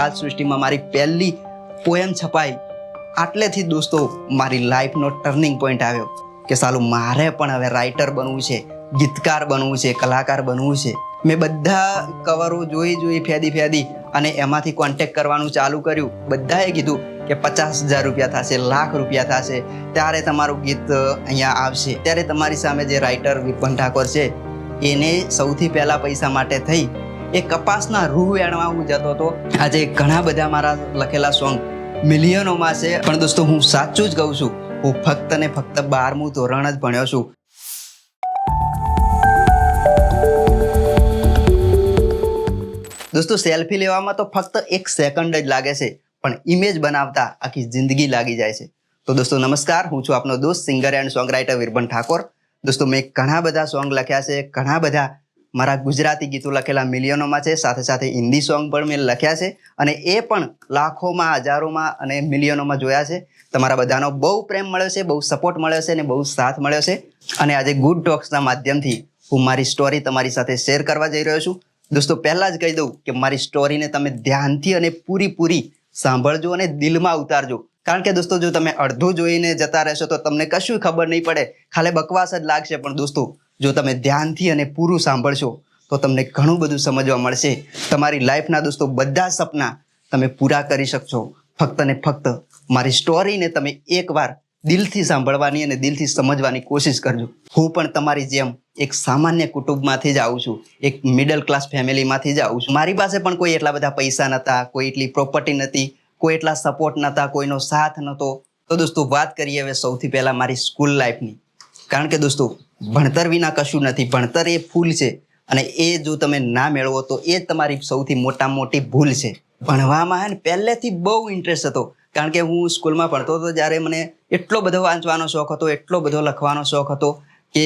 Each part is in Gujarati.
બાદ સૃષ્ટિમાં મારી પહેલી પોયમ છપાઈ. આટલેથી દોસ્તો, મારી લાઈફનો ટર્નિંગ પોઈન્ટ આવ્યો કે સાલું મારે પણ હવે રાઇટર બનવું છે, ગીતકાર બનવું છે, કલાકાર બનવું છે. મેં બધા કવરો જોઈ જોઈ, ફેદી ફેદી અને એમાંથી કોન્ટેક્ટ કરવાનું ચાલુ કર્યું. બધાએ કીધું કે પચાસ હજાર રૂપિયા થશે, લાખ રૂપિયા થશે. ત્યારે તમારું ગીત અહીંયા આવશે. ત્યારે તમારી સામે જે રાઇટર વિપન ઠાકોર છે, એને સૌથી પહેલાં પૈસા માટે થઈ એ કપાસના રૂ વેણવા હું જતો હતો. આજે ઘણા બધા મારા લખેલા સોંગ મિલિયનોમાં છે. પણ દોસ્તો, હું સાચું જ કહું છું, હું ફક્ત ને ફક્ત બારમું ધોરણ જ ભણ્યો છું. દોસ્તો સેલ્ફી લેવામાં તો ફક્ત એક સેકન્ડ જ લાગે છે, પણ ઇમેજ બનાવતા આખી જિંદગી લાગી જાય છે. તો દોસ્તો, નમસ્કાર, હું છું આપનો દોસ્ત singer and song writer Virban Thakor. દોસ્તો, મેં ઘણા બધા સોંગ લખ્યા છે, ઘણા બધા મારા ગુજરાતી ગીતો લખેલા મિલિયનોમાં છે. સાથે સાથે હિન્દી સોંગ પણ મેં લખ્યા છે અને એ પણ લાખોમાં, હજારોમાં અને મિલિયનોમાં જોયા છે. તમારા બધાનો બહુ પ્રેમ મળ્યો છે, બહુ સપોર્ટ મળ્યો છે અને બહુ સાથ મળ્યો છે. અને આજે ગુડ ટોક્સના માધ્યમથી હું મારી સ્ટોરી તમારી સાથે શેર કરવા જઈ રહ્યો છું. દોસ્તો, પહેલાં જ કહી દઉં કે મારી સ્ટોરીને તમે ધ્યાનથી અને પૂરીપૂરી સાંભળજો અને દિલમાં ઉતારજો. કારણ કે દોસ્તો, જો તમે અડધું જોઈને જતા રહેશો તો તમને કશું ખબર નહીં પડે. ખાલી બકવાસ જ લાગશે પણ દોસ્તો. જો તમે ધ્યાનથી અને પૂરું સાંભળશો, તો તમને ઘણું બધું સમજવા મળશે. તમારી લાઈફના દોસ્તો, બધા સપના તમે પૂરા કરી શકશો. ફક્ત ને ફક્ત મારી સ્ટોરીને તમે એકવાર દિલથી સાંભળવાની અને દિલથી સમજવાની કોશિશ કરજો. હું પણ તમારી જેમ એક સામાન્ય કુટુંબમાંથી જ આવું છું. એક મિડલ ક્લાસ ફેમિલીમાંથી જ આવું છું. મારી પાસે પણ કોઈ એટલા બધા પૈસા નહોતા કોઈ એટલી પ્રોપર્ટી નથી કોઈ એટલા સપોર્ટ નહોતા કોઈનો સાથ નહોતો તો દોસ્તો, વાત કરીએ હવે સૌથી પહેલાં મારી સ્કૂલ લાઈફની કારણ કે દોસ્તો ભણતર વિના કશું નથી. ભણતર એ ફૂલ છે અને એ જો તમે ના મેળવો તો એ તમારી સૌથી મોટામાં મોટી ભૂલ છે. ભણવામાં હે ને પહેલેથી બહુ ઇન્ટરેસ્ટ હતો. કારણ કે હું સ્કૂલમાં ભણતો હતો જ્યારે મને એટલો બધો વાંચવાનો શોખ હતો, એટલો બધો લખવાનો શોખ હતો કે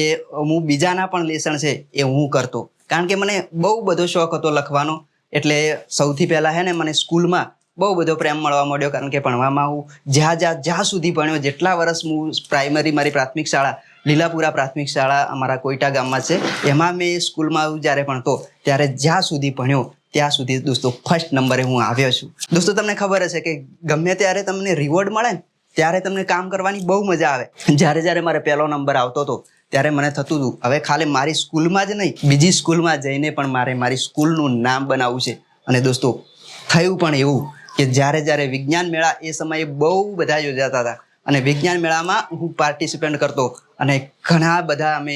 હું બીજાના પણ લેસન છે એ હું કરતો. કારણ કે મને બહુ બધો શોખ હતો લખવાનો. એટલે સૌથી પહેલાં હે ને મને સ્કૂલમાં બહુ બધો પ્રેમ મળવા મળ્યો કારણ કે ભણવામાં હું જ્યાં જ્યાં જ્યાં સુધી ભણ્યો, જેટલા વર્ષ હું પ્રાઇમરી મારી પ્રાથમિક શાળા લીલાપુરા પ્રાથમિક શાળા અમારા કોઈટા ગામમાં છે. એમાં મેં સ્કૂલમાં જ્યારે ભણતો, ત્યારે જ્યાં સુધી ભણ્યો, ત્યાં સુધી દોસ્તો ફર્સ્ટ નંબરે હું આવ્યો છું. દોસ્તો તમને ખબર હશે કે ગમે ત્યારે તમને રિવોર્ડ મળે ને, ત્યારે તમને કામ કરવાની બહુ મજા આવે. જ્યારે જ્યારે મારે પહેલો નંબર આવતો હતો, ત્યારે મને થતું હતું, હવે ખાલી મારી સ્કૂલમાં જ નહીં, બીજી સ્કૂલમાં જઈને પણ મારે મારી સ્કૂલનું નામ બનાવવું છે. અને દોસ્તો, થયું પણ એવું કે જ્યારે જ્યારે વિજ્ઞાન મેળા એ સમયે બહુ બધા યોજાતા હતા. અને વિજ્ઞાન મેળામાં હું પાર્ટિસિપેન્ટ કરતો અને ઘણા બધા અમે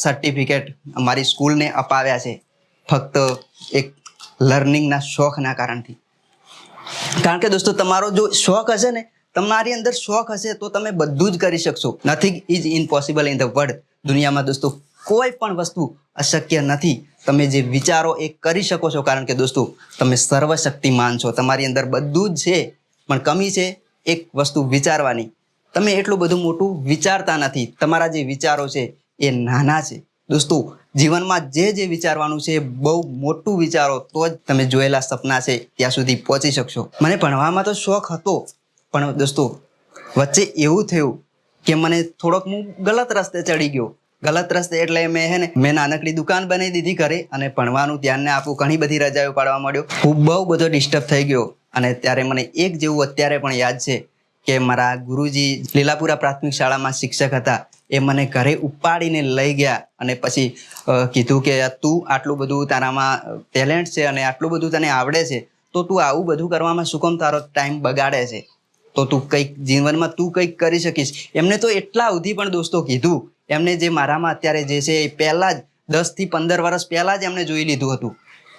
સર્ટિફિકેટ અમારી સ્કૂલને અપાવ્યા છે. ફક્ત એક લર્નિંગના શોખના કારણથી. કારણ કે દોસ્તો, તમારો જો શોખ હશે ને, તમારી અંદર શોખ હશે તો તમે બધું જ કરી શકશો. Nothing is impossible in the world દુનિયામાં દોસ્તો, કોઈ પણ વસ્તુ અશક્ય નથી. તમે જે વિચારો એ કરી શકો છો. કારણ કે દોસ્તો, તમે સર્વશક્તિમાન છો. તમારી અંદર બધું જ છે, પણ કમી છે એક વસ્તુ વિચારવાની. તમે એટલું બધું મોટું વિચારતા નથી. તમારા જે વિચારો છે એ નાના છે. દોસ્તો, જીવનમાં જે જે વિચારવાનું છે, બહુ મોટું વિચારો, તો જ તમે જોયેલા સપના છે, ત્યાં સુધી પહોંચી શકશો. મને ભણવામાં તો શોખ હતો, પણ દોસ્તો, વચ્ચે એવું થયું કે મને થોડોક હું ગલત રસ્તે ચડી ગયો. ગલત રસ્તે એટલે મેં હે ને, મેં નાનકડી દુકાન બનાવી દીધી ઘરે અને ભણવાનું ધ્યાન ને આપવું ઘણી બધી રજાઓ પાડવા માંડ્યો હું બહુ બધો ડિસ્ટર્બ થઈ ગયો. અને ત્યારે મને એક જેવું અત્યારે પણ યાદ છે કે મારા ગુરુજી લીલાપુરા પ્રાથમિક શાળામાં શિક્ષક હતા. એ મને ઘરે ઉપાડીને લઈ ગયા અને પછી કીધું કે તું આટલું બધું તારામાં ટેલેન્ટ છે અને આટલું બધું તને આવડે છે, તો તું આવું બધું કરવામાં શું કામ તારો ટાઈમ બગાડે છે? તો તું કંઈક જીવનમાં તું કંઈક કરી શકીશ. એમને તો એટલા સુધી પણ દોસ્તો કીધું. એમને જે મારામાં અત્યારે જે છે એ પહેલાં જ દસથી પંદર વર્ષ પહેલાં જ એમને જોઈ લીધું હતું.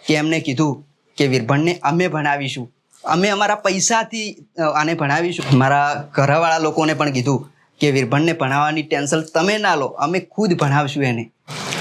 કે એમને કીધું કે, વીરભણને અમે ભણાવીશું. અમે અમારા પૈસાથી આને ભણાવીશું. મારા ઘરવાળા લોકોને પણ કીધું કે વીરભણને ભણાવવાની ટેન્શન તમે ના લો. અમે ખુદ ભણાવશું એને.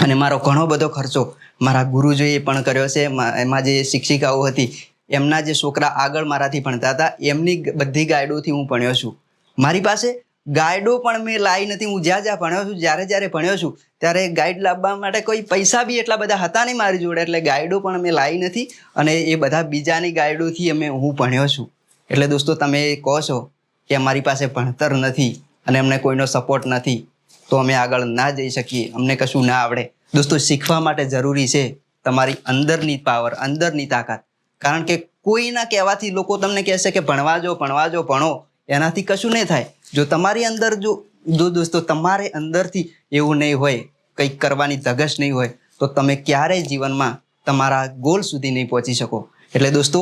અને મારો ઘણો બધો ખર્ચો મારા ગુરુજીએ પણ કર્યો છે. એમાં જે શિક્ષિકાઓ હતી, એમના જે છોકરા આગળ મારાથી ભણતા હતા, એમની બધી ગાઈડોથી હું ભણ્યો છું. મારી પાસે ગાઈડો પણ મેં લાવી નથી, હું જ્યાં જ્યાં ભણ્યો છું, જ્યારે જ્યારે ભણ્યો છું, ત્યારે ગાઈડ લાવવા માટે કોઈ પૈસા બી એટલા બધા હતા નહીં મારી જોડે, એટલે ગાઈડો પણ મેં લાવી નથી અને એ બધા બીજાની ગાઈડોથી અમે હું ભણ્યો છું. એટલે દોસ્તો, તમે કહો છો કે અમારી પાસે ભણતર નથી અને અમને કોઈનો સપોર્ટ નથી, તો અમે આગળ ના જઈ શકીએ, અમને કશું ના આવડે. દોસ્તો, શીખવા માટે જરૂરી છે તમારી અંદરની પાવર, અંદરની તાકાત. કારણ કે કોઈના કહેવાથી લોકો તમને કહેશે કે ભણવા જો ભણવા જો, ભણો એનાથી કશું નહીં થાય. જો તમારી અંદર જો જો દોસ્તો તમારે અંદરથી એવું નહીં હોય, કંઈક કરવાની ધગશ નહીં હોય, તો તમે ક્યારેય જીવનમાં તમારા ગોલ સુધી નહીં પહોંચી શકો. એટલે દોસ્તો,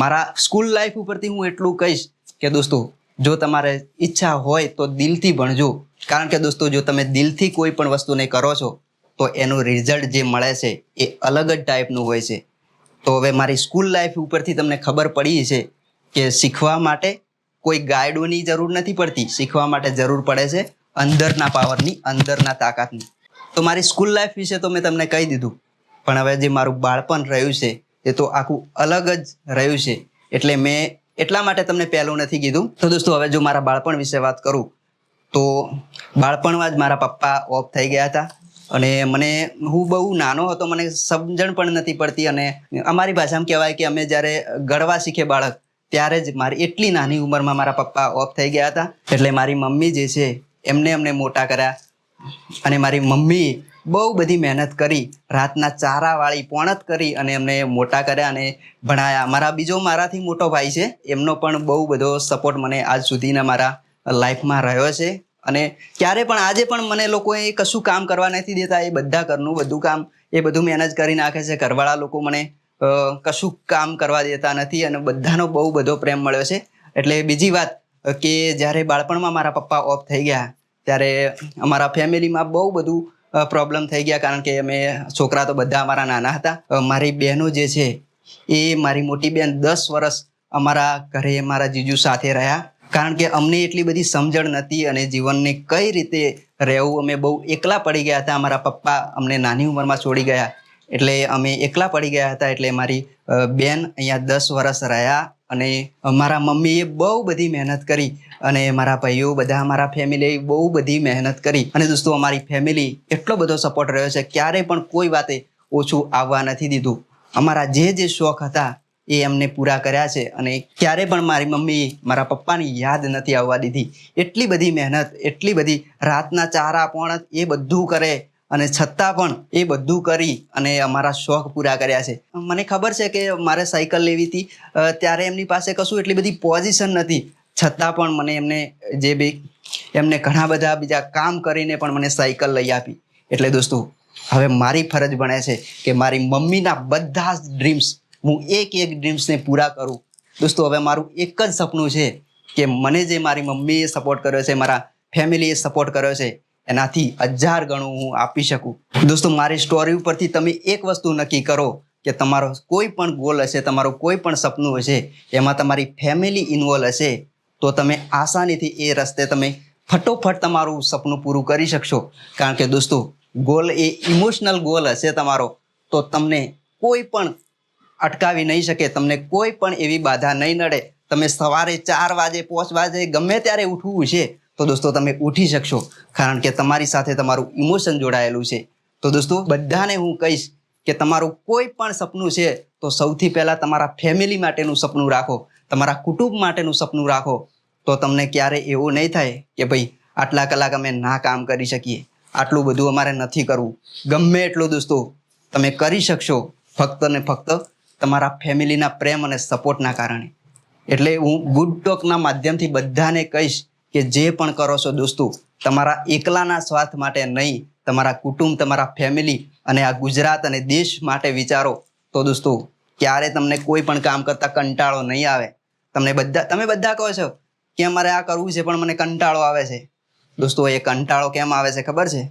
મારા સ્કૂલ લાઈફ ઉપરથી હું એટલું કહીશ કે દોસ્તો, જો તમારે ઈચ્છા હોય તો દિલથી ભણજો. કારણ કે દોસ્તો, જો તમે દિલથી કોઈ પણ વસ્તુને કરો છો, તો એનું રિઝલ્ટ જે મળે છે એ અલગ જ ટાઈપનું હોય છે. તો હવે મારી સ્કૂલ લાઈફ ઉપરથી તમને ખબર પડી છે કે શીખવા માટે કોઈ ગાઈડોની જરૂર નથી પડતી, શીખવા માટે જરૂર પડે છે અંદરના પાવરની, અંદરના તાકાતની. તો મારી સ્કૂલ લાઈફ વિશે તો મેં તમને કહી દીધું. પણ હવે જે મારું બાળપણ રહ્યું છે, એ તો આખું અલગ જ રહ્યું છે. એટલે મેં એટલા માટે તમને પહેલું નથી કીધું. તો દોસ્તો, હવે જો મારા બાળપણ વિશે વાત કરું, તો બાળપણમાં જ મારા પપ્પા ઓફ થઈ ગયા હતા. અને મને, હું બહુ નાનો હતો, મને સમજણ પણ નથી પડતી. અને અમારી ભાષામાં કહેવાય કે અમે જ્યારે ગળવા શીખે બાળક ત્યારે જ મારી એટલી નાની ઉંમરમાં મારા પપ્પા ઓફ થઈ ગયા હતા. એટલે મારી મમ્મી જે છે, એમને અમને મોટા કર્યા. અને મારી મમ્મી બહુ બધી મહેનત કરી, રાતના ચારાવાળી પોણત કરી અને એમને મોટા કર્યા અને ભણાયા. મારા બીજો મારાથી મોટો ભાઈ છે, એમનો પણ બહુ બધો સપોર્ટ મને આજ સુધીના મારા લાઈફમાં રહ્યો છે. અને ક્યારે પણ, આજે પણ મને લોકોએ કશું કામ કરવા નથી દેતા, એ બધા ઘરનું બધું કામ, એ બધું મેનેજ કરી નાખે છે. ઘરવાળા લોકો મને કશું કામ કરવા દેતા નથી અને બધાનો બહુ બધો પ્રેમ મળ્યો છે. એટલે બીજી વાત કે જ્યારે બાળપણમાં મારા પપ્પા ઓફ થઈ ગયા, ત્યારે અમારા ફેમિલીમાં બહુ બધું પ્રોબ્લેમ થઈ ગયા કારણ કે અમે છોકરા તો બધા અમારા નાના હતા. મારી બહેનો જે છે, એ મારી મોટી બહેન દસ વર્ષ અમારા ઘરે મારા જીજુ સાથે રહ્યા. કારણ કે અમને એટલી બધી સમજણ નથી અને જીવનને કઈ રીતે રહેવું, અમે બહુ એકલા પડી ગયા હતા. અમારા પપ્પા અમને નાની ઉંમરમાં છોડી ગયા. એટલે અમે એકલા પડી ગયા હતા એટલે મારી બેન અહીંયા દસ વર્ષ રહ્યા અને મારા મમ્મીએ બહુ બધી મહેનત કરી અને મારા ભાઈઓ બધા મારા ફેમિલીએ બહુ બધી મહેનત કરી. અને દોસ્તો, અમારી ફેમિલી એટલો બધો સપોર્ટ રહ્યો છે ક્યારેય પણ કોઈ વાતે ઓછું આવવા નથી દીધું. અમારા જે જે શોખ હતા એ એમને પૂરા કર્યા છે અને ક્યારે પણ મારી મમ્મી મારા પપ્પાની યાદ નથી આવવા દીધી. એટલી બધી મહેનત, એટલી બધી રાતના ચારા પણ એ બધું કરે અને છતાં પણ એ બધું કરી અને અમારા શોખ પૂરા કર્યા છે. મને ખબર છે કે મારે સાયકલ લેવી હતી ત્યારે એમની પાસે કશું એટલી બધી પોઝિશન નથી. છતાં પણ મને એમને જે બી એમને ઘણા બધા બીજા કામ કરીને પણ મને સાયકલ લઈ આપી. એટલે દોસ્તો, હવે મારી ફરજ બને છે કે મારી મમ્મીના બધા જ ડ્રીમ્સ હું એક એક ડ્રીમ્સને પૂરા કરું. દોસ્તો, હવે મારું એક જ સપનું છે કે મને જે મારી મમ્મીએ સપોર્ટ કર્યો છે, મારા ફેમિલીએ સપોર્ટ કર્યો છે એનાથી હજાર ગણું હું આપી શકું. દોસ્તો, મારી સ્ટોરી ઉપરથી તમે એક વસ્તુ નક્કી કરો કે તમારો કોઈ પણ ગોલ હશે, તમારું કોઈ પણ સપનું હશે, એમાં તમારી ફેમિલી ઇન્વોલ્વ હશે, તો તમે આસાનીથી એ રસ્તે તમે ફટોફટ તમારું સપનું પૂરું કરી શકશો. કારણ કે દોસ્તો ગોલ એ ઇમોશનલ ગોલ હશે તમારો, તો તમને કોઈ પણ અટકાવી નહીં શકે, તમને કોઈ પણ એવી બાધા નહીં નડે. તમે સવારે ચાર વાગે પાંચ વાગે ગમે ત્યારે ઉઠવું છે તો દોસ્તો તમે ઉઠી શકશો, કારણ કે તમારી સાથે તમારું ઇમોશન જોડાયેલું છે. તો દોસ્તો બધાને હું કહીશ કે તમારું કોઈ પણ સપનું છે, તો સૌથી પહેલાં તમારા ફેમિલી માટેનું સપનું રાખો, તમારા કુટુંબ માટેનું સપનું રાખો. તો તમને ક્યારે એવું નહીં થાય કે ભાઈ આટલા કલાક અમે ના કામ કરી શકીએ, આટલું બધું અમારે નથી કરવું. ગમે એટલું દોસ્તો તમે કરી શકશો, ફક્ત ને ફક્ત તમારા ફેમિલીના પ્રેમ અને સપોર્ટના કારણે. એટલે હું ગુડ ટોકના માધ્યમથી બધાને કહીશ કે જે પણ કરો છો દોસ્તો, તમારા એકલાના સ્વાર્થ માટે નહીં, તમારા કુટુંબ, તમારા ફેમિલી અને આ ગુજરાત અને દેશ માટે વિચારો. તો દોસ્તો, ક્યારે તમને કોઈ પણ કામ કરતા કંટાળો નહીં આવે. તમને બધા, તમે બધા કહો છો કે અમારે આ કરવું છે, પણ મને કંટાળો આવે છે? દોસ્તો, એ કંટાળો કેમ આવે છે ખબર છે?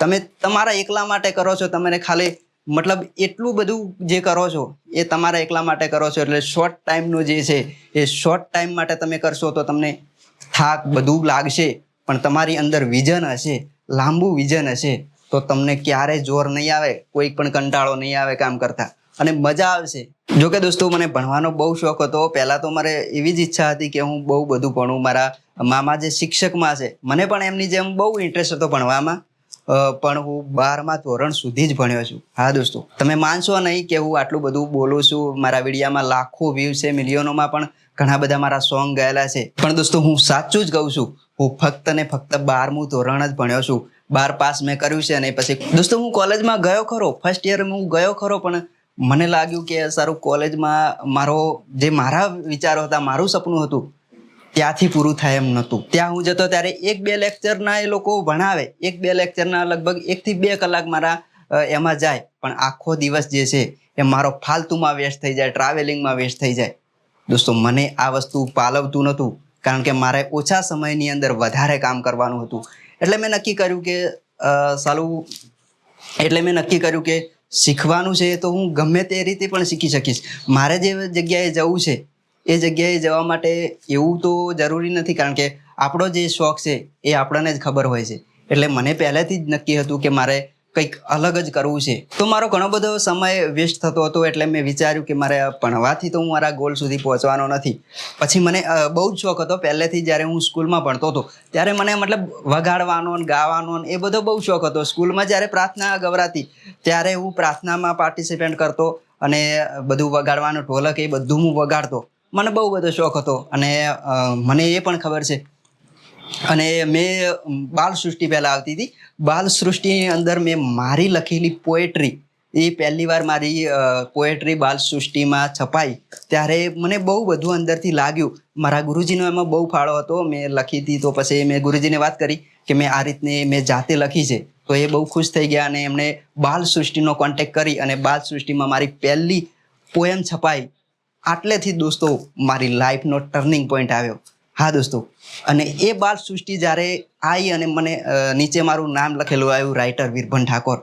તમે તમારા એકલા માટે કરો છો, તમને ખાલી મતલબ એટલું બધું જે કરો છો, એ તમારા એકલા માટે કરો છો, એટલે શોર્ટ ટાઈમનું જે છે, એ શોર્ટ ટાઈમ માટે તમે કરશો તો તમને થાક બધું લાગશે, પણ તમારી અંદર વિઝન હશે, લાંબુ વિઝન હશે, તો તમને ક્યારે જોર નહીં આવે, કોઈ પણ કંટાળો નહીં આવે કામ કરતા. અને મજા આવશે. જો કે દોસ્તો, મને ભણવાનો બહુ શોખ હતો. પહેલાં તો મારે એવી જ ઈચ્છા હતી કે હું બહુ બધું ભણું. મારા મામા જે શિક્ષકમાં છે મને પણ એમની જેમ બહુ ઇન્ટરેસ્ટ હતો ભણવામાં. પણ હું બારમા ધોરણ સુધી જ ભણ્યો છું. હા, દોસ્તો. તમે માનશો નહીં કે હું આટલું બધું બોલું છું. મારા વિડીયામાં લાખો વ્યૂ છે, મિલિયનોમાં પણ ઘણા બધા મારા સોંગ ગયેલા છે. પણ દોસ્તો, હું સાચું જ કહું છું, હું ફક્ત ને ફક્ત બારમું ધોરણ જ ભણ્યો છું. બાર પાસ મેં કર્યું છે અને પછી, દોસ્તો, હું કોલેજમાં ગયો ખરો. ફર્સ્ટ યર હું ગયો ખરો, પણ મને લાગ્યું કે સારું કોલેજમાં મારો, જે મારા વિચારો હતા, મારું સપનું હતું, ત્યાંથી પૂરું થાય એમ નહોતું. ત્યાં હું જતો ત્યારે એક બે લેક્ચરના એ લોકો ભણાવે. એક બે લેક્ચરના લગભગ એકથી બે કલાક મારા એમાં જાય. પણ આખો દિવસ જે છે, એ મારો ફાલતુમાં વેસ્ટ થઈ જાય ટ્રાવેલિંગમાં વેસ્ટ થઈ જાય. દોસ્તો, મને આ વસ્તુ પાલવતું નહોતું, કારણ કે મારે ઓછા સમયની અંદર વધારે કામ કરવાનું હતું. એટલે મેં નક્કી કર્યું કે સાલું, એટલે મેં નક્કી કર્યું કે શીખવાનું છે તો હું ગમે તે રીતે પણ શીખી શકીશ. મારે જે જગ્યાએ જવું છે, એ જગ્યાએ જવા માટે એવું તો જરૂરી નથી, કારણ કે આપણો જે શોખ છે, એ આપણને જ ખબર હોય છે. એટલે મને પહેલેથી જ નક્કી હતું કે મારે કંઈક અલગ જ કરવું છે. તો મારો ઘણો બધો સમય વેસ્ટ થતો હતો એટલે મેં વિચાર્યું કે મારે ભણવાથી તો હું મારા ગોલ સુધી પહોંચવાનો નથી. પછી મને બહુ જ શોખ હતો. પહેલેથી જ્યારે હું સ્કૂલમાં ભણતો હતો, ત્યારે મને મતલબ વગાડવાનો ગાવાનો એ બધો બહુ શોખ હતો. સ્કૂલમાં જ્યારે પ્રાર્થના ગવરાતી, ત્યારે હું પ્રાર્થનામાં પાર્ટિસિપેટ કરતો અને બધું વગાડવાનું ઢોલક એ બધું હું વગાડતો. મને બહુ બધો શોખ હતો અને મને એ પણ ખબર છે. અને મેં બાલ સૃષ્ટિ પહેલાં આવતી હતી. બાલ સૃષ્ટિની અંદર મેં મારી લખેલી પોએટ્રી એ પહેલી વાર મારી પોએટ્રી બાલ સૃષ્ટિમાં છપાઈ. ત્યારે મને બહુ બધું અંદરથી લાગ્યું. મારા ગુરુજીનો એમાં બહુ ફાળો હતો. મેં લખી હતી તો પછી મેં ગુરુજીને વાત કરી કે મેં આ રીતની મેં જાતે લખી છે. તો એ બહુ ખુશ થઈ ગયા અને એમણે બાલ સૃષ્ટિનો કોન્ટેક કરી અને બાલ સૃષ્ટિમાં મારી પહેલી પોએમ છપાઈ. આટલેથી દોસ્તો, મારી લાઈફનો ટર્નિંગ પોઈન્ટ આવ્યો. હા દોસ્તો. અને એ બાલ સૃષ્ટિ જ્યારે આવી અને મને નીચે મારું નામ લખેલું આવ્યું રાઇટર વીરભન ઠાકોર.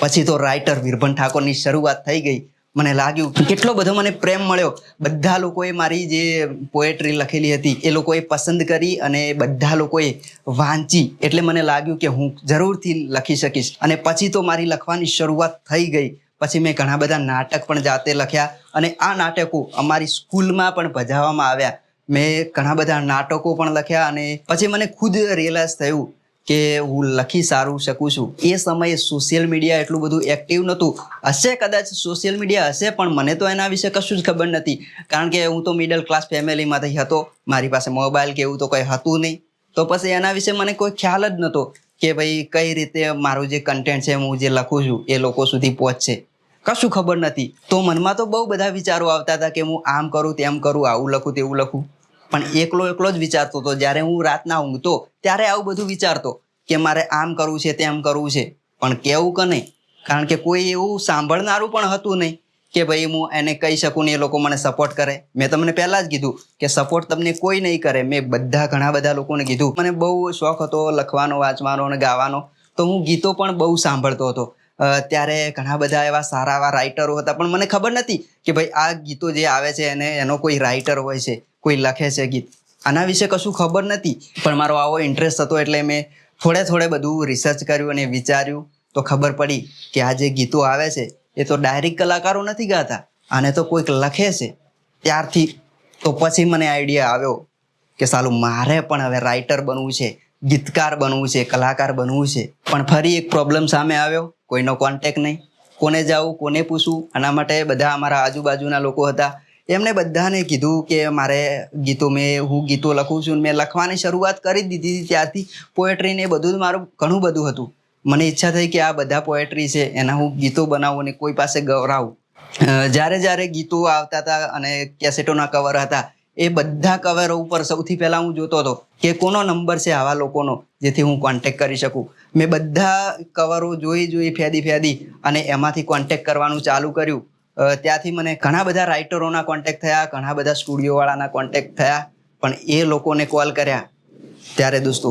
પછી તો રાઇટર વીરભન ઠાકોરની શરૂઆત થઈ ગઈ. મને લાગ્યું કેટલો બધો મને પ્રેમ મળ્યો. બધા લોકોએ મારી જે પોએટ્રી લખેલી હતી, એ લોકોએ પસંદ કરી અને બધા લોકોએ વાંચી. એટલે મને લાગ્યું કે હું જરૂરથી લખી શકીશ. અને પછી તો મારી લખવાની શરૂઆત થઈ ગઈ. પછી મેં ઘણા બધા નાટક પણ જાતે લખ્યા. અને આ નાટકો અમારી સ્કૂલમાં પણ ભજાવવામાં આવ્યા. મેં ઘણા બધા નાટકો પણ લખ્યા અને પછી મને ખુદ રિયલાઇઝ થયું કે હું લખી સારું શકું છું. એ સમયે સોશિયલ મીડિયા એટલું બધું એક્ટિવ નહોતું. હશે કદાચ સોશિયલ મીડિયા હશે, પણ મને તો એના વિશે કશું જ ખબર નથી. કારણ કે હું તો મિડલ ક્લાસ ફેમિલીમાંથી હતો. મારી પાસે મોબાઈલ કે એવું તો કંઈ હતું નહીં. તો પછી એના વિશે મને કોઈ ખ્યાલ જ નહોતો કે ભાઈ કઈ રીતે મારું જે કન્ટેન્ટ છે, હું જે લખું છું, એ લોકો સુધી પહોંચશે. કશું ખબર નથી. તો મનમાં તો બહુ બધા વિચારો આવતા હતા કે હું આમ કરું, તેમ કરું, આવું લખું, તેવું લખું. પણ એકલો એકલો જ વિચારતો હતો. જ્યારે હું રાતના ઊંઘતો, ત્યારે આવું બધું વિચારતો કે મારે આમ કરવું છે, તેમ કરવું છે. પણ કેવું કે નહીં? કારણ કે કોઈ એવું સાંભળનારું પણ હતું નહીં કે ભાઈ હું એને કહી શકું ને એ લોકો મને સપોર્ટ કરે. મેં તમને પહેલાં જ કીધું કે સપોર્ટ તમને કોઈ નહીં કરે. મેં બધા ઘણા બધા લોકોને કીધું. મને બહુ શોખ હતો લખવાનો, વાંચવાનો અને ગાવાનો. તો હું ગીતો પણ બહુ સાંભળતો હતો. ત્યારે ઘણા બધા એવા સારા એવા રાઇટરો હતા. પણ મને ખબર નથી કે ભાઈ આ ગીતો જે આવે છે એને, એનો કોઈ રાઇટર હોય છે, કોઈ લખે છે ગીત. આના વિશે કશું ખબર નથી. પણ મારો આવો ઇન્ટરેસ્ટ હતો એટલે મેં થોડે થોડે બધું રિસર્ચ કર્યું અને વિચાર્યું. તો ખબર પડી કે આ જે ગીતો આવે છે, એ તો ડાયરેક્ટ કલાકારો નથી ગાતા. આને તો કોઈક લખે છે. ત્યારથી તો પછી મને આઈડિયા આવ્યો કે સાલું મારે પણ હવે રાઇટર બનવું છે. ગીતકાર બનવું છે, કલાકાર બનવું છે, પણ ફરી એક પ્રોબ્લેમ સામે આવ્યો. કોઈનો કોન્ટેક નહીં. કોને જાવું, કોને પૂછવું? આના માટે બધા અમારા આજુબાજુના લોકો હતા. એમને બધાને કીધું કે મારે ગીતો મેં, હું ગીતો લખું છું. મેં લખવાની શરૂઆત કરી દીધી હતી ત્યારથી. પોએટ્રી ને બધું મારું ઘણું બધું હતું. મને ઈચ્છા થઈ કે આ બધા પોએટ્રી છે, એના હું ગીતો બનાવું અને કોઈ પાસે ગવરાવું જ્યારે જ્યારે ગીતો આવતા હતા અને કેસેટોના કવર હતા એ બધા કવરો ઉપર સૌથી પહેલાં હું જોતો હતો કે કોનો નંબર છે આવા લોકોનો, જેથી હું કોન્ટેક કરી શકું. મેં બધા કવરો જોઈ જોઈ, ફેદી ફેદી, અને એમાંથી કોન્ટેક કરવાનું ચાલુ કર્યું. ત્યાંથી મને ઘણા બધા રાઇટરોના કોન્ટેક થયા, ઘણા બધા સ્ટુડિયોવાળાના કોન્ટેક થયા, પણ એ લોકોને કોલ કર્યા. ત્યારે દોસ્તો,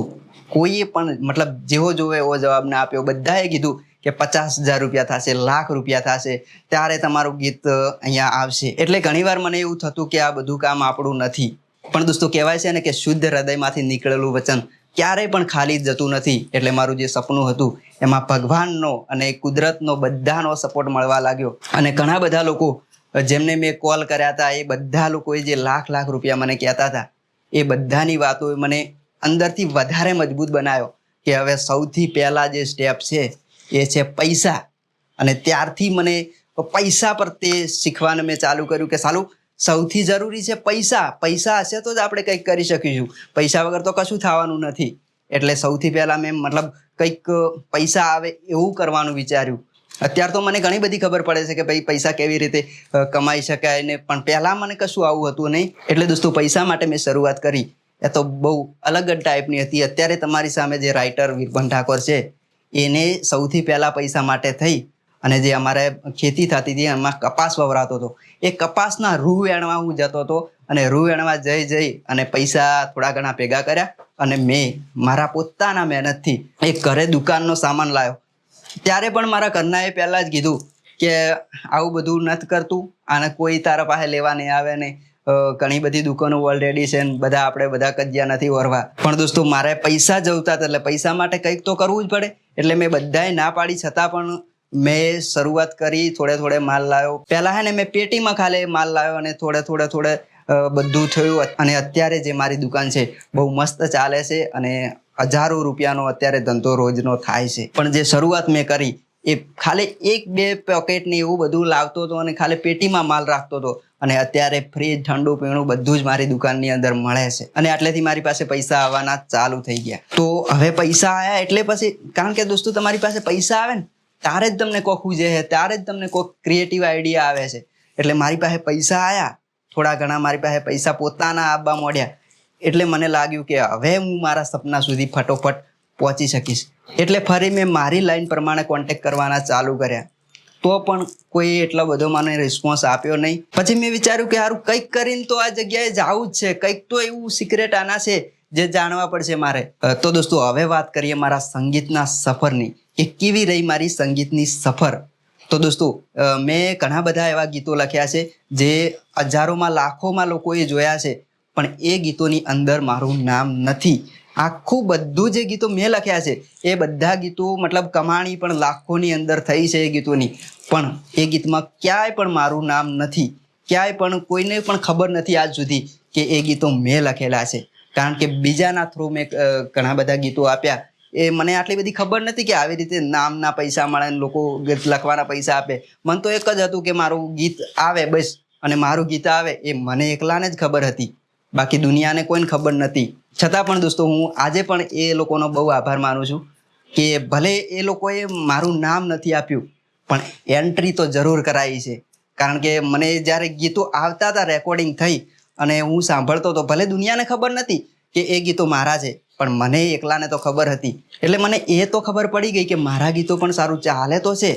કોઈએ પણ મતલબ જેવો જોવે એવો જવાબ ના આપ્યો. બધાએ કીધું કે પચાસ હજાર રૂપિયા થશે, લાખ રૂપિયા થશે, ત્યારે તમારું ગીત અહીંયા આવશે. એટલે ઘણીવાર મને એવું થતું કે આ બધું કામ આપણું નથી. પણ દોસ્તો, કહેવાય છે ને કે શુદ્ધ હૃદયમાંથી નીકળેલું વચન ક્યારેય પણ ખાલી જતું નથી. એટલે મારું જે સપનું હતું, એમાં ભગવાનનો અને કુદરતનો બધાનો સપોર્ટ મળવા લાગ્યો. અને ઘણા બધા લોકો જેમને મેં કોલ કર્યા હતા, એ બધા લોકોએ જે લાખ લાખ રૂપિયા મને કહેતા હતા, એ બધાની વાતોએ મને અંદરથી વધારે મજબૂત બનાવ્યો કે હવે સૌથી પહેલાં જે સ્ટેપ છે એ છે પૈસા. અને ત્યારથી મને પૈસા પર તે શીખવાનું મેં ચાલુ કર્યું કે સાલું સૌથી જરૂરી છે પૈસા. પૈસા હશે તો જ આપણે કંઈક કરી શકીશું. પૈસા વગર તો કશું થવાનું નથી. એટલે સૌથી પહેલાં મેં મતલબ કંઈક પૈસા આવે એવું કરવાનું વિચાર્યું. અત્યારે તો મને ઘણી બધી ખબર પડે છે કે ભાઈ પૈસા કેવી રીતે કમાઈ શકાય ને પણ પહેલાં મને કશું આવું હતું નહીં. એટલે દોસ્તો પૈસા માટે મેં શરૂઆત કરી. એ તો બહુ અલગ જ ટાઈપની હતી. અત્યારે તમારી સામે જે રાઇટર વિરભન ઠાકોર છે એને સૌથી પહેલાં પૈસા માટે થઈ અને જે અમારે ખેતી થતી હતી એમાં કપાસ વવરાતો હતો. એ કપાસના રૂ વેણવા હું જતો હતો અને રૂ વેણવા જઈ જઈ અને પૈસા થોડા ઘણા ભેગા કર્યા અને મેં મારા પોતાના મહેનતથી એક ઘરે દુકાનનો સામાન લાવ્યો. ત્યારે પણ મારા ઘરનાએ પહેલાં જ કીધું કે આવું બધું નથી કરતું, આને કોઈ તારા પાસે લેવા નહીં આવે ને ઘણી બધી દુકાનો ઓલરેડી છે ને, બધા આપણે બધા કજિયા નથી વરવા. પણ દોસ્તો, મારે પૈસા જવતા એટલે પૈસા માટે કંઈક તો કરવું જ પડે. એટલે મેં બધાએ ના પાડી, છતાં પણ મેં શરૂઆત કરી, થોડે થોડે માલ લાવ્યો. પહેલાં હે ને મેં પેટીમાં ખાલી માલ લાવ્યો અને થોડે થોડે થોડે બધું થયું. અને અત્યારે જે મારી દુકાન છે, બહુ મસ્ત ચાલે છે અને હજારો રૂપિયાનો અત્યારે ધંધો રોજનો થાય છે. પણ જે શરૂઆત મેં કરી એ ખાલી એક બે પોકેટ ને એવું બધું લાવતો હતો અને ખાલી પેટીમાં માલ રાખતો હતો. અને અત્યારે ફ્રીજ ઠંડુ, પીણું બધું જ મારી દુકાનની અંદર મળે છે. અને આટલેથી મારી પાસે પૈસા આવવાના ચાલુ થઈ ગયા. તો હવે પૈસા આવ્યા એટલે પછી, કારણ કે દોસ્તો તમારી પાસે પૈસા આવે ને ત્યારે જ તમને કોક ઉજે છે ત્યારે જ તમને કોઈક ક્રિએટિવ આઈડિયા આવે છે. એટલે મારી પાસે પૈસા આવ્યા થોડા ઘણા મારી પાસે પૈસા પોતાના આવવા મળ્યા એટલે મને લાગ્યું કે હવે હું મારા સપના સુધી ફટોફટ પહોંચી શકીશ. એટલે ફરી મેં મારી લાઈન પ્રમાણે કોન્ટેક કરવાના ચાલુ કર્યા. તો પણ કોઈ એટલો બધો મને રિસ્પોન્સ આપ્યો નહીં. પછી મેં વિચાર્યું કે સારું કંઈક કરીને તો આ જગ્યાએ જવું જ છે. કંઈક તો એવું સિક્રેટ આના છે જે જાણવા પડશે મારે. તો દોસ્તો, હવે વાત કરીએ મારા સંગીતના સફરની. કે કેવી રહી મારી સંગીતની સફર? તો દોસ્તો મેં ઘણા બધા એવા ગીતો લખ્યા છે જે હજારોમાં લાખોમાં લોકોએ જોયા છે, પણ એ ગીતોની અંદર મારું નામ નથી. આખું બધું જે ગીતો મેં લખ્યા છે, એ બધા ગીતો મતલબ કમાણી પણ લાખોની અંદર થઈ છે એ ગીતોની. પણ એ ગીતમાં ક્યાંય પણ મારું નામ નથી, ક્યાંય પણ કોઈને પણ ખબર નથી આજ સુધી કે એ ગીતો મેં લખેલા છે. કારણ કે બીજાના થ્રુ મેં ઘણા બધા ગીતો આપ્યા. એ મને આટલી બધી ખબર નથી કે આવી રીતે નામના પૈસા મળે લોકો ગીત લખવાના પૈસા આપે. મને તો એક જ હતું કે મારું ગીત આવે બસ, અને મારું ગીત આવે એ મને એકલાને જ ખબર હતી. બાકી દુનિયાને કોઈને ખબર નથી. છતાં પણ દોસ્તો, હું આજે પણ એ લોકોનો બહુ આભાર માનું છું કે ભલે એ લોકોએ મારું નામ નથી આપ્યું, પણ એન્ટ્રી તો જરૂર કરાવી છે. કારણ કે મને જ્યારે ગીતો આવતા હતા રેકોર્ડિંગ થઈ અને હું સાંભળતો હતો, ભલે દુનિયાને ખબર નથી કે એ ગીતો મારા છે, પણ મને એકલાને તો ખબર હતી. એટલે મને એ તો ખબર પડી ગઈ કે મારા ગીતો પણ સારું ચાલે તો છે.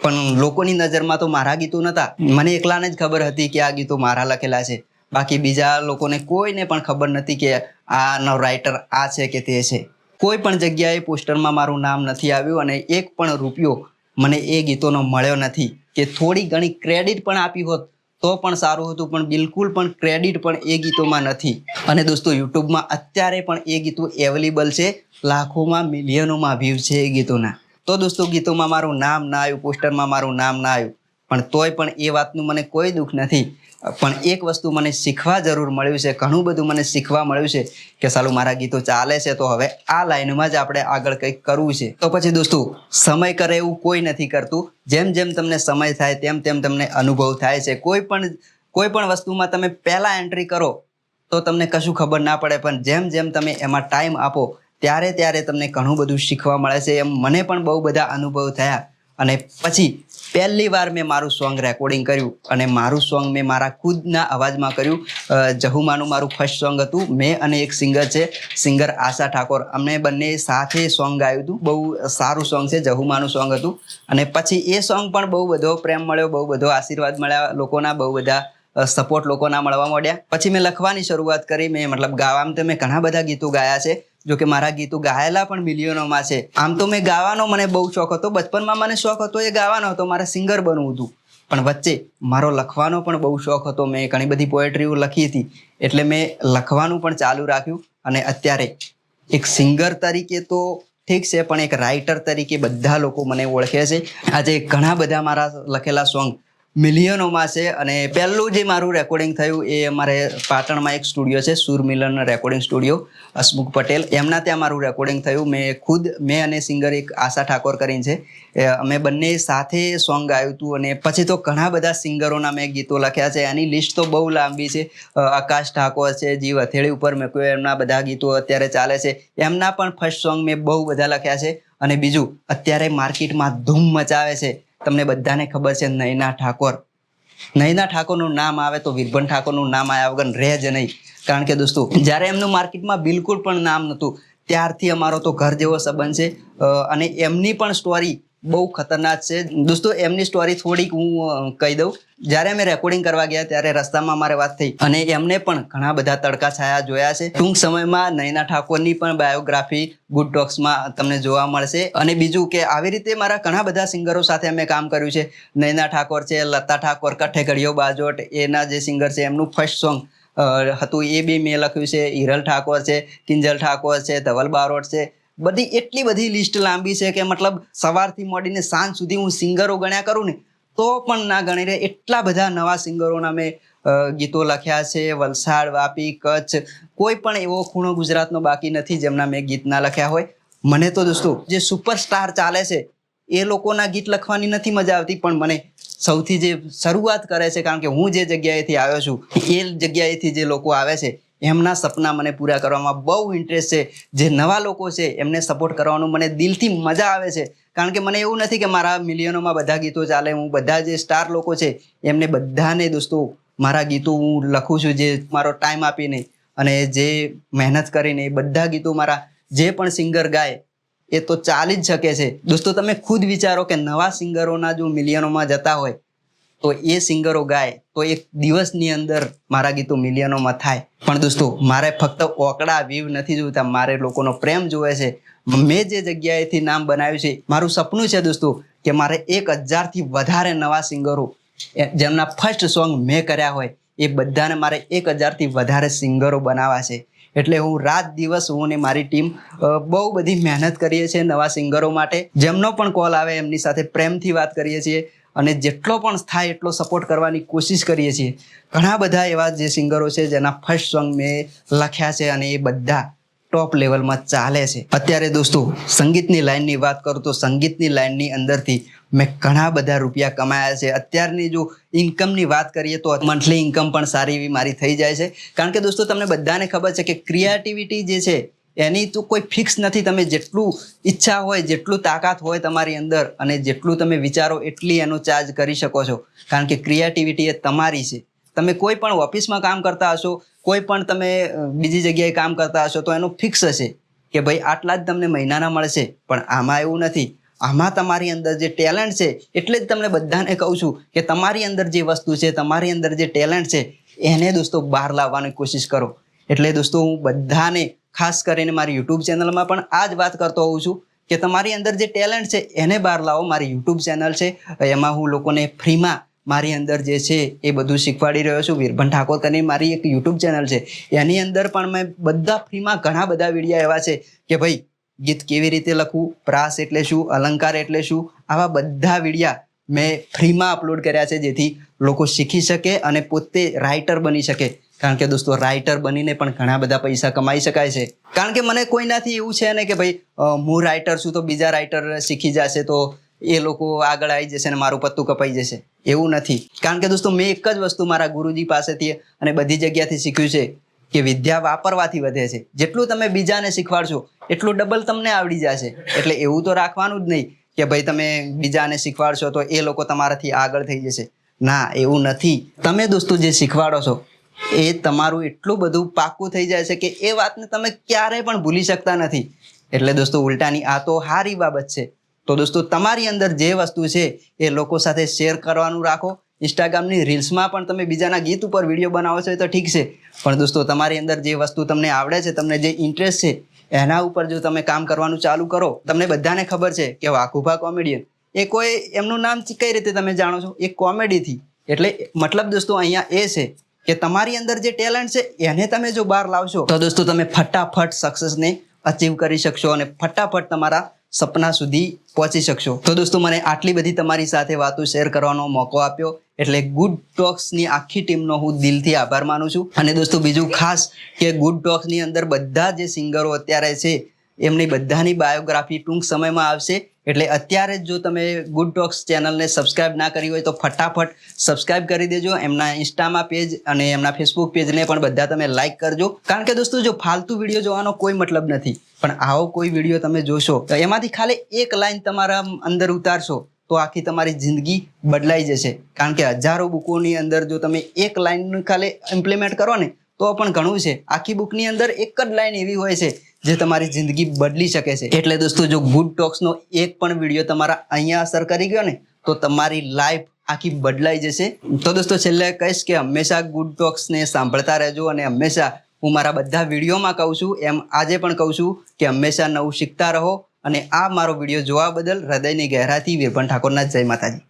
પણ લોકોની નજરમાં તો મારા ગીતો નહોતા મને એકલાને જ ખબર હતી કે આ ગીતો મારા લખેલા છે. બાકી બીજા લોકોને કોઈને પણ ખબર નથી કે આનો રાઇટર આ છે કે તે છે. કોઈ પણ જગ્યાએ પોસ્ટરમાં મારું નામ નથી આવ્યું અને એક પણ રૂપિયો મને એ ગીતોનો મળ્યો નથી કે થોડી ઘણી ક્રેડિટ પણ આપી હોત તો પણ સારું હતું, પણ બિલકુલ પણ ક્રેડિટ પણ એ ગીતોમાં નથી. અને દોસ્તો, યુટ્યુબમાં અત્યારે પણ એ ગીતો એવેલેબલ છે. લાખોમાં, મિલિયનોમાં વ્યૂ છે એ ગીતોના. તો દોસ્તો, ગીતોમાં મારું નામ ના આવ્યું, પોસ્ટરમાં મારું નામ ના આવ્યું. પણ તોય પણ એ વાતનું મને કોઈ દુઃખ નથી. પણ એક વસ્તુ મને શીખવા જરૂર મળ્યું છે, ઘણું બધું મને શીખવા મળ્યું છે કે સાલું મારા ગીતો ચાલે છે, તો હવે આ લાઈનમાં જ આપણે આગળ કંઈક કરવું છે. તો પછી દોસ્તો, સમય કરે એવું કોઈ નથી કરતું. જેમ જેમ તમને સમય થાય, તેમ તેમ તમને અનુભવ થાય છે. કોઈ પણ કોઈ પણ વસ્તુમાં તમે પહેલાં એન્ટ્રી કરો, તો તમને કશું ખબર ના પડે. પણ જેમ જેમ તમે એમાં ટાઈમ આપો, ત્યારે ત્યારે તમને ઘણું બધું શીખવા મળે છે. એમ મને પણ બહુ બધા અનુભવ થયા. અને પછી પહેલી વાર મેં મારું સોંગ રેકોર્ડિંગ કર્યું અને મારું સોંગ મેં મારા ખુદના અવાજમાં કર્યું. જહુમાનું મારું ફર્સ્ટ સોંગ હતું. મેં અને એક સિંગર છે સિંગર આશા ઠાકોર. અમને બંને સાથે સોંગ ગાયું હતું. બહુ સારું સોંગ છે, જહુમાનું સોંગ હતું. અને પછી એ સોંગ પણ બહુ બધો પ્રેમ મળ્યો, બહુ બધો આશીર્વાદ મળ્યા લોકોના, બહુ બધા સપોર્ટ લોકોના મળવા માંડ્યા પછી મેં લખવાની શરૂઆત કરી. મેં મતલબ ગાવામાં તો મેં ઘણા બધા ગીતો ગાયા છે. જો કે મારા ગીતો ગાયેલા પણ મિલિયનોમાં છે. આમ તો મેં ગાવાનો મને બહુ શોખ હતો. બચપનમાં મને શોખ હતો એ ગાવાનો હતો. મારે સિંગર બનવું હતું. પણ વચ્ચે મારો લખવાનો પણ બહુ શોખ હતો. મેં ઘણી બધી પોએટ્રીઓ લખી હતી. એટલે મેં લખવાનું પણ ચાલુ રાખ્યું. અને અત્યારે એક સિંગર તરીકે તો ઠીક છે, પણ એક રાઇટર તરીકે બધા લોકો મને ઓળખે છે. આજે ઘણા બધા મારા લખેલા સોંગ મિલિયનોમાં છે અને પહેલું જે મારું રેકોર્ડિંગ થયું એ અમારે પાટણમાં એક સ્ટુડિયો છે, સુર મિલન રેકોર્ડિંગ સ્ટુડિયો હસમુખ પટેલ. એમના ત્યાં મારું રેકોર્ડિંગ થયું. મેં ખુદ, મેં અને સિંગર એક આશા ઠાકોર કરીને છે. અમે બંને સાથે સોંગ ગાયું હતું અને પછી તો ઘણા બધા સિંગરોના મેં ગીતો લખ્યા છે. એની લિસ્ટ તો બહુ લાંબી છે. આકાશ ઠાકોર છે, જીવ અથેળી ઉપર મેં કોઈ એમના બધા ગીતો અત્યારે ચાલે છે. એમના પણ ફર્સ્ટ સોંગ મેં બહુ બધા લખ્યા છે. અને બીજું, અત્યારે માર્કેટમાં ધૂમ મચાવે છે. તમને બધાને ખબર છે નયના ઠાકોર. નયના ઠાકોરનું નામ આવે તો વીરભન ઠાકોરનું નામ આવ્યા વગર રહે જ નહીં. કારણ કે દોસ્તો, જ્યારે એમનું માર્કેટમાં બિલકુલ પણ નામ નહોતું, ત્યારથી અમારો તો ઘર જેવો સંબંધ છે. અને એમની પણ સ્ટોરી બહુ ખતરનાક છે. દોસ્તો, એમની સ્ટોરી થોડીક હું કહી દઉં. જ્યારે અમે રેકોર્ડિંગ કરવા ગયા ત્યારે રસ્તામાં અમારે વાત થઈ. અને એમને પણ ઘણા બધા તડકા છાયા જોયા છે. ટૂંક સમયમાં નયના ઠાકોરની પણ બાયોગ્રાફી ગુડ ટોક્સમાં તમને જોવા મળશે. અને બીજું કે આવી રીતે મારા ઘણા બધા સિંગરો સાથે અમે કામ કર્યું છે. નયના ઠાકોર છે, લતા ઠાકોર કઠે ઘડિયો બાજોટ, એના જે સિંગર છે, એમનું ફર્સ્ટ સોંગ હતું. એ બી મેં લખ્યું છે. હિરલ ઠાકોર છે, કિંજલ ઠાકોર છે, ધવલ બારોટ છે. બધી એટલી બધી લિસ્ટ લાંબી છે કે મતલબ સવારથી મોડીને સાંજ સુધી હું સિંગરો ગણ્યા કરું ને, તો પણ ના ગણી રહે. એટલા બધા નવા સિંગરોના મેં ગીતો લખ્યા છે. વલસાડ, વાપી, કચ્છ, કોઈ પણ એવો ખૂણો ગુજરાતનો બાકી નથી જેમના મેં ગીત ના લખ્યા હોય. મને તો દોસ્તો, જે સુપરસ્ટાર ચાલે છે, એ લોકોના ગીત લખવાની નથી મજા આવતી, પણ મને સૌથી જે શરૂઆત કરે છે, કારણ કે હું જે જગ્યાએથી આવ્યો છું, એ જગ્યાએથી જે લોકો આવે છે એમના સપના મને પૂરા કરવામાં બહુ ઇન્ટરેસ્ટ છે. જે નવા લોકો છે, એમને સપોર્ટ કરવાનું મને દિલથી મજા આવે છે. કારણ કે મને એવું નથી કે મારા મિલિયનોમાં બધા ગીતો ચાલે. હું બધા જે સ્ટાર લોકો છે, એમને બધાને દોસ્તો, મારા ગીતો હું લખું છું જે મારો ટાઈમ આપીને અને જે મહેનત કરીને એ બધા ગીતો મારા જે પણ સિંગર ગાય, એ તો ચાલી જ શકે છે. દોસ્તો, તમે ખુદ વિચારો કે નવા સિંગરોના જો મિલિયનોમાં જતા હોય તો એ સિંગરો ગાય તો એક દિવસની અંદર મારા ગીતો મિલિયનોમાં થાય. પણ દોસ્તો, મારે ફક્ત ઓકડા વ્યૂ નથી જોઈતા મારે લોકોનો પ્રેમ જોવે છે. મેં જે જગ્યાએથી નામ બનાવ્યું છે, મારું સપનું છે દોસ્તો, કે મારે એક હજારથી વધારે નવા સિંગરો જેમના ફર્સ્ટ સોંગ મેં કર્યા હોય, એ બધાને મારે એક હજારથી વધારે સિંગરો બનાવવા છે. એટલે હું રાત દિવસ હું ને મારી ટીમ બહુ બધી મહેનત કરીએ છીએ નવા સિંગરો માટે. જેમનો પણ કોલ આવે, એમની સાથે પ્રેમથી વાત કરીએ છીએ. અને જેટલો પણ થાય એટલો સપોર્ટ કરવાની કોશિશ કરીએ છીએ. ઘણા બધા એવા જે સિંગરો છે, જેના ફર્સ્ટ સોંગ મેં લખ્યા છે અને એ બધા ટોપ લેવલમાં ચાલે છે. અત્યારે દોસ્તો, સંગીતની લાઈનની વાત કરું તો સંગીતની લાઈનની અંદરથી મેં ઘણા બધા રૂપિયા કમાયા છે. અત્યારની જો ઇન્કમની વાત કરીએ તો મંથલી ઇન્કમ પણ સારી એવી મારી થઈ જાય છે. કારણ કે દોસ્તો, તમને બધાને ખબર છે કે ક્રિએટિવિટી જે છે એની તો કોઈ ફિક્સ નથી. તમે જેટલું ઈચ્છા હોય, જેટલું તાકાત હોય તમારી અંદર અને જેટલું તમે વિચારો એટલી એનો ચાર્જ કરી શકો છો. કારણ કે ક્રિએટિવિટી એ તમારી છે. તમે કોઈ પણ ઓફિસમાં કામ કરતા હશો, કોઈ પણ તમે બીજી જગ્યાએ કામ કરતા હશો, તો એનું ફિક્સ હશે કે ભાઈ આટલા જ તમને મહિનાના મળશે. પણ આમાં એવું નથી. આમાં તમારી અંદર જે ટેલેન્ટ છે, એટલે જ તમને બધાને કહું છું કે તમારી અંદર જે વસ્તુ છે, તમારી અંદર જે ટેલેન્ટ છે, એને દોસ્તો બહાર લાવવાની કોશિશ કરો. એટલે દોસ્તો હું બધાને ખાસ કરીને મારી યુટ્યુબ ચેનલમાં પણ આ જ વાત કરતો હોઉં છું કે તમારી અંદર જે ટેલેન્ટ છે, એને બહાર લાવો. મારી યુટ્યુબ ચેનલ છે, એમાં હું લોકોને ફ્રીમાં મારી અંદર જે છે, એ બધું શીખવાડી રહ્યો છું. વીરભન ઠાકોર કરીને મારી એક યુટ્યુબ ચેનલ છે. એની અંદર પણ મેં બધા ફ્રીમાં ઘણા બધા વિડીયા એવા છે કે ભાઈ ગીત કેવી રીતે લખવું, પ્રાસ એટલે શું, અલંકાર એટલે શું, આવા બધા વિડીયા મેં ફ્રીમાં અપલોડ કર્યા છે જેથી લોકો શીખી શકે અને પોતે રાઇટર બની શકે. કારણ કે દોસ્તો રાઇટર બનીને પણ ઘણા બધા પૈસા કમાઈ શકાય છે. કારણ કે મને કોઈનાથી એવું છે ને કે ભાઈ હું રાઇટર છું તો બીજા રાઇટર શીખી જશે તો એ લોકો આગળ આવી જશે ને મારું પત્તું કપાઈ જશે. એવું નથી. કારણ કે દોસ્તો, મેં એક જ વસ્તુ મારા ગુરુજી પાસેથી અને બધી જગ્યાથી શીખ્યું છે કે વિદ્યા વાપરવાથી વધે છે. જેટલું તમે બીજાને શીખવાડશો, એટલું ડબલ તમને આવડી જશે. એટલે એવું તો રાખવાનું જ નહીં. કે ભાઈ તમે બીજાને શીખવાડશો તો એ લોકો તમારાથી આગળ થઈ જશે. ના, એવું નથી. તમે દોસ્તો જે શીખવાડો છો, એ તમારું એટલું બધું પાક્કું થઈ જાય છે કે એ વાતને તમે ક્યારેય પણ ભૂલી શકતા નથી. એટલે દોસ્તો ઉલટાની આ તો સારી બાબત છે. તો દોસ્તો તમારી અંદર જે વસ્તુ છે, એ લોકો સાથે શેર કરવાનું રાખો. ઇન્સ્ટાગ્રામની રીલ્સમાં પણ તમે બીજાના ગીત ઉપર વીડિયો બનાવો છો તો ઠીક છે. પણ દોસ્તો તમારી અંદર જે વસ્તુ તમને આવડે છે, તમને જે ઇન્ટરેસ્ટ છે એના ઉપર જો તમે કામ કરવાનું ચાલુ કરો, તમને બધાને ખબર છે કે વાકુભા કોમેડિયન એ કોઈ એમનું નામ કઈ રીતે તમે જાણો છો? એ કોમેડીથી એટલે મતલબ દોસ્તો અહીંયા એ છે કે તમારી અંદર જે ટેલેન્ટ છે, એને તમે જો બહાર લાવશો, તો દોસ્તો તમે ફટાફટ સક્સેસને અચીવ કરી શકશો અને ફટાફટ તમારા સપના સુધી પહોંચી શકશો. તો દોસ્તો, મને આટલી બધી તમારી સાથે વાતો શેર કરવાનો મોકો આપ્યો. એટલે ગુડ ટોક્સની આખી ટીમનો હું દિલથી આભાર માનું છું. અને દોસ્તો, બીજું ખાસ કે ગુડ ટોક્સની અંદર બધા જે સિંગરો અત્યારે છે, એમની બધાની બાયોગ્રાફી ટૂંક સમયમાં આવશે. એટલે અત્યારે જ જો તમે ગુડ ટોક્સ ચેનલને સબસ્ક્રાઇબ ના કરી હોય તો ફટાફટ સબસ્ક્રાઇબ કરી દેજો. એમના ઇન્સ્ટામાં પેજ અને એમના ફેસબુક પેજને પણ બધા તમે લાઇક કરજો. કારણ કે દોસ્તો, જો ફાલતુ વીડિયો જોવાનો કોઈ મતલબ નથી. પણ આવો કોઈ વીડિયો તમે જોશો, તો એમાંથી ખાલી એક લાઈન તમારા અંદર ઉતારશો, તો આખી તમારી જિંદગી બદલાઈ જશે. કારણ કે હજારો બુકોની અંદર જો તમે એક લાઈન ખાલી ઇમ્પ્લિમેન્ટ કરો ને, તો પણ ઘણું છે. આખી બુકની અંદર એક જ લાઈન એવી હોય છે જે તમારી જિંદગી બદલી શકે છે. એટલે દોસ્તો, જો ગુડ ટોક્સનો એક પણ વીડિયો તમારા અહીંયા અસર કરી ગયો ને, તો તમારી લાઈફ આખી બદલાઈ જશે. તો દોસ્તો, છેલ્લે કહીશ કે હંમેશા ગુડ ટોક્સને સાંભળતા રહેજો અને હંમેશા હું મારા બધા વિડીયોમાં કહું છું, એમ આજે પણ કહું છું કે હંમેશા નવું શીખતા રહો અને આ મારો વીડિયો જોવા બદલ હૃદયની ગહેરાથી વિરભન ઠાકોરના જય માતાજી.